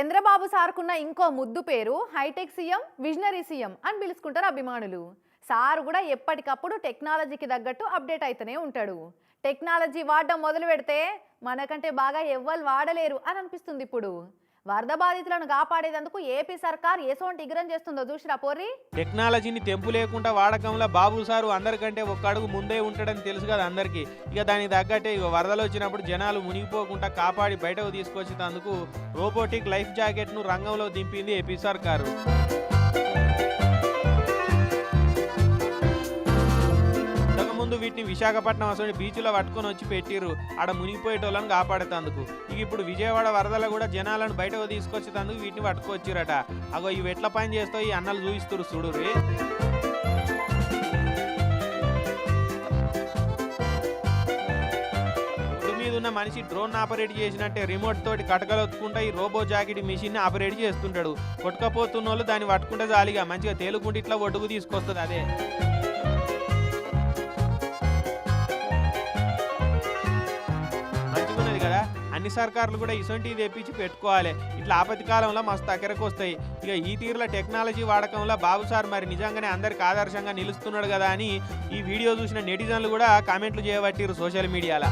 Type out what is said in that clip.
చంద్రబాబు సార్కున్న ఇంకో ముద్దు పేరు హైటెక్ సీఎం విజనరీ సీఎం అని పిలుచుకుంటారు అభిమానులు. సార్ కూడా ఎప్పటికప్పుడు టెక్నాలజీకి తగ్గట్టు అప్డేట్ అవుతూనే ఉంటాడు. టెక్నాలజీ వాడడం మొదలు పెడితే మనకంటే బాగా ఎవ్వరు వాడలేరు అని అనిపిస్తుంది ఇప్పుడు. వరద బాధితులను కాపాడేందుకు ఏపీ సర్కార్ ఏసోంటి ఇగ్రం చేస్తుందో చూసిరా పోర్రి? టెక్నాలజీని తెంపు లేకుండా వాడకంలో బాబు సారు అందరికంటే ఒక్క అడుగు ముందే ఉంటాడని తెలుసు కదా అందరికీ. ఇక దానికి తగ్గట్టే ఇక వరదలు వచ్చినప్పుడు జనాలు మునిగిపోకుండా కాపాడి బయటకు తీసుకొచ్చేందుకు రోబోటిక్ లైఫ్ జాకెట్ను రంగంలో దింపింది ఏపీ సర్కారు. వీటిని విశాఖపట్నం అసలు బీచ్లో పట్టుకొని వచ్చి పెట్టిర్రు. ఆడ మునిగిపోయేటోళ్ళని కాపాడేందుకు ఇక ఇప్పుడు విజయవాడ వరదలు కూడా జనాలను బయటకు తీసుకొచ్చేటందుకు వీటిని పట్టుకొచ్చిరట. అగో ఇవి ఎట్ల పని చేస్తావు ఈ అన్నలు చూపిస్తురు చూడురి ఉన్న మనిషి డ్రోన్ ఆపరేట్ చేసినట్టే రిమోట్ తోటి కటకలొత్తుకుంటా ఈ రోబో జాకెట్ మిషన్ ఆపరేట్ చేస్తుంటాడు. కొట్టుకపోతున్న వాళ్ళు దాన్ని పట్టుకుంటే జాలిగా మంచిగా తేలుకుంటే ఇట్లా ఒడ్డుకు తీసుకొస్తుంది అదే. అన్ని సర్కార్లు కూడా ఇసొంటివి తెప్పించి పెట్టుకోవాలి. ఇట్లా ఆపతి కాలంలో మస్తు అక్కరకు వస్తాయి ఇక ఈ తీరులో టెక్నాలజీ వాడకంలో బాబు సార్ మరి నిజంగానే అందరికి ఆదర్శంగా నిలుస్తున్నాడు కదా అని ఈ వీడియో చూసిన నెటిజన్లు కూడా కామెంట్లు చేయబట్టిరు సోషల్ మీడియాలో.